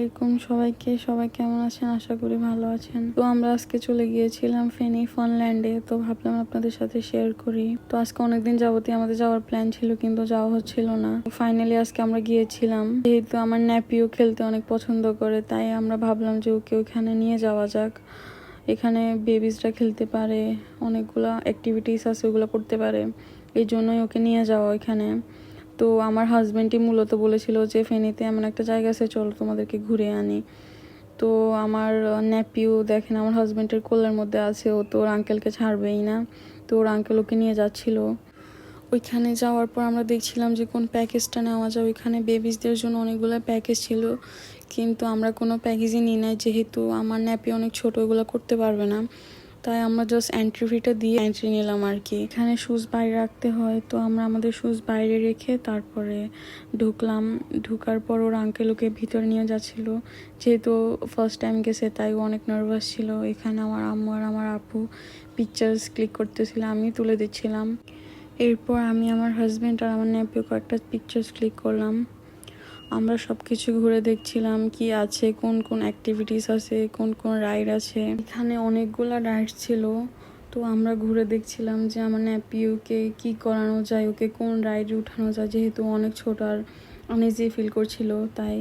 আলাইকুম সবাইকে, সবাই কেমন আছেন? আশা করি ভালো আছেন। তো আমরা আজকে চলে গিয়েছিলাম ফেনি ফানল্যান্ডে তো ভাবলাম আপনাদের সাথে শেয়ার করি। তো আজকে অনেকদিন যাবতীয় আমাদের যাওয়ার প্ল্যান ছিল, কিন্তু যাওয়া হচ্ছিল না। ফাইনালি আজকে আমরা গিয়েছিলাম। যেহেতু আমার ন্যাপিও খেলতে অনেক পছন্দ করে, তাই আমরা ভাবলাম যে ওকে ওখানে নিয়ে যাওয়া যাক। এখানে বেবিসরা খেলতে পারে, অনেকগুলো অ্যাক্টিভিটিস আছে, ওগুলো করতে পারে। এই জন্যই ওকে নিয়ে যাওয়া ওইখানে। তো আমার হাজব্যান্ডই মূলত বলেছিল যে, ফেনীতে এমন একটা জায়গা আছে, চলো তোমাদেরকে ঘুরে আনি। তো আমার ন্যাপিও দেখেন, আমার হাজব্যান্ডের কোলের মধ্যে আছে, ও তো ওর আঙ্কেলকে ছাড়বেই না। তো ওর আঙ্কেল ওকে নিয়ে যাচ্ছিল। ওইখানে যাওয়ার পর আমরা দেখছিলাম যে, কোন প্যাকেজটা নেওয়া যায়। ওইখানে বেবিসদের জন্য অনেকগুলো প্যাকেজ ছিল, কিন্তু আমরা কোনো প্যাকেজই নিই নাই। যেহেতু আমার ন্যাপি অনেক ছোট, ওইগুলো করতে পারবে না। তাই আমরা জাস্ট এন্ট্রি ফিটা দিয়ে এন্ট্রি নিলাম আর কি। এখানে শুজ বাইরে রাখতে হয়, তো আমরা আমাদের শুজ বাইরে রেখে তারপরে ঢুকলাম। ঢুকার পর ওর আঙ্কেল ওকে ভিতরে নিয়ে যাচ্ছিল। যেহেতু ফার্স্ট টাইম গেছে, তাই অনেক নার্ভাস ছিল। এখানে আমার আম্মু আর আমার আপু পিকচার্স ক্লিক করতেছিল, আমি তুলে দিচ্ছিলাম। এরপর আমি আমার হাজব্যান্ড আর আমার ন্যাপিও কয়েকটা পিকচার্স ক্লিক করলাম। আমরা সব কিছু ঘুরে দেখছিলাম কি আছে, কোন কোন অ্যাক্টিভিটিস আছে, কোন কোন রাইড আছে। এখানে অনেকগুলো রাইড ছিল। তো আমরা ঘুরে দেখছিলাম যে আমার ন্যাপিওকে কি করানো যায়, ওকে কোন রাইডে উঠানো যায়, যেহেতু অনেক ছোট আর অনেজি ফিল করছিল, তাই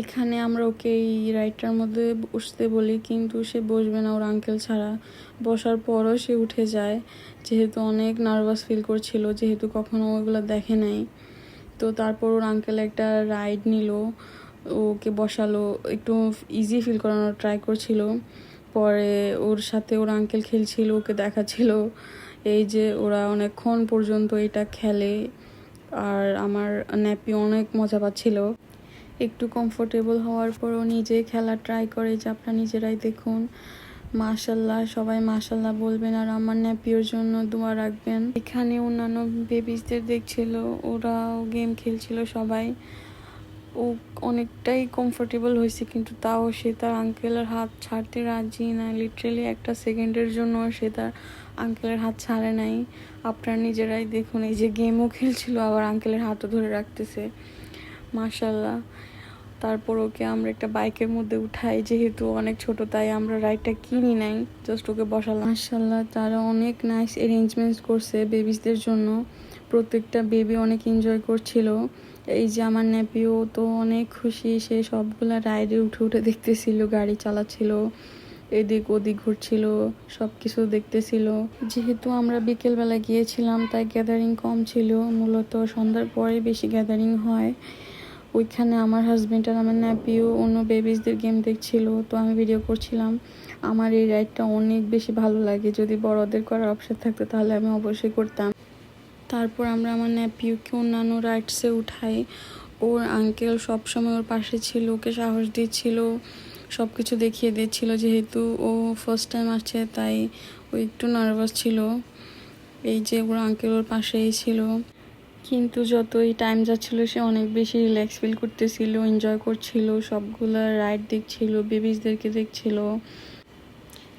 এখানে আমরা ওকে এই রাইডটার মধ্যে বসতে বলি, কিন্তু সে বসবে না ওর আঙ্কেল ছাড়া। বসার পরও সে উঠে যায়, যেহেতু অনেক নার্ভাস ফিল করছিল, যেহেতু কখনো ওগুলো দেখে নাই। তো তারপর ওর আঙ্কেল একটা রাইড নিল, ওকে বসালো, একটু ইজি ফিল করানোর ট্রাই করছিল। পরে ওর সাথে ওর আঙ্কেল খেলছিল, ওকে দেখাচ্ছিল, এই যে ওরা অনেকক্ষণ পর্যন্ত এটা খেলে, আর আমার ন্যাপি অনেক মজা পাচ্ছিল। একটু কমফোর্টেবল হওয়ার পর ও নিজেই খেলা ট্রাই করে, যে আপনারা নিজেরাই দেখুন। মাশাল্লাহ, সবাই মাশাল্লাহ বলবেন আর আমার ন্যাপিওর জন্য দোয়া রাখবেন। এখানে অন্যান্য বেবিসদের দেখছিল, ওরাও গেম খেলছিল সবাই। ও অনেকটাই কমফোর্টেবল হয়েছে, কিন্তু তাও সে তার আঙ্কেলের হাত ছাড়তে রাজি না। লিটারেলি একটা সেকেন্ডের জন্য সে তার আঙ্কেলের হাত ছাড়ে নাই। আপনারা নিজেরাই দেখুন, এই যে গেমও খেলছিল, আবার আঙ্কেলের হাতও ধরে রাখতেছে। মাশাল্লাহ। তারপর ওকে আমরা একটা বাইকের মধ্যে উঠাই, যেহেতু অনেক ছোট, তাই আমরা রাইডটা কিনি নাই জাস্ট ওকে বসালাম। মাশাল্লাহ তারা অনেক নাইস অ্যারেঞ্জমেন্টস করছে বেবিসদের জন্য। প্রত্যেকটা বেবি অনেক এনজয় করছিল। এই যে আমার ন্যাপিও তো অনেক খুশি, সে সবগুলা রাইডে উঠে উঠে দেখতেছিল, গাড়ি চালাচ্ছিল, এদিক ওদিক ঘুরছিল সব কিছু দেখতেছিল। যেহেতু আমরা বিকেলবেলা গিয়েছিলাম, তাই গ্যাদারিং কম ছিল, মূলত সন্ধ্যার পরে বেশি গ্যাদারিং হয়। ওইখানে আমার হাজব্যান্ড আর আমার ন্যাপিও অন্য বেবিসদের গেম দেখছিল, তো আমি ভিডিও করছিলাম। আমার এই রাইডটা অনেক বেশি ভালো লাগে, যদি বড়দের করার অপশন থাকতো তাহলে আমি অবশ্যই করতাম। তারপর আমরা আমার ন্যাপিওকে অন্যান্য রাইডসে উঠাই। ওর আঙ্কেল সবসময় ওর পাশে ছিল, ওকে সাহস দিচ্ছিল সব কিছু দেখিয়ে দিচ্ছিল, যেহেতু ও ফার্স্ট টাইম আসছে, তাই ও একটু নার্ভাস ছিল। এই যে ওর আঙ্কেল ওর পাশেই ছিল। কিন্তু যতই টাইম যাচ্ছিল, সে অনেক বেশি রিল্যাক্স ফিল করতেছিল এনজয় করছিল, সবগুলো রাইড দেখছিল বেবিসদেরকে দেখছিল।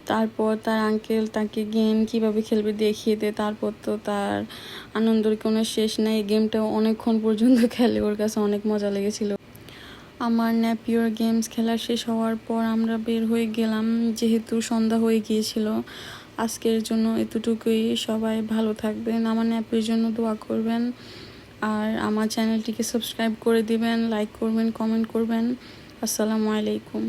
তারপর তার আঙ্কেল তাকে গেম কীভাবে খেলবে দেখিয়ে দেয়। তারপর তো তার আনন্দের কোনো শেষ নাই। এই গেমটা অনেকক্ষণ পর্যন্ত খেলে। ওর কাছে অনেক মজা লেগেছিল। আমার ন্যাপিওর গেমস খেলা শেষ হওয়ার পর আমরা বের হয়ে গেলাম। যেহেতু সন্ধ্যা হয়ে গিয়েছিল আজকের জন্য এতটুকুই। সবাই ভালো থাকবেন, আমার অ্যাপের জন্য দোয়া করবেন। আর আমার চ্যানেলটিকে সাবস্ক্রাইব করে দিবেন, লাইক করবেন, কমেন্ট করবেন। আসসালামু আলাইকুম।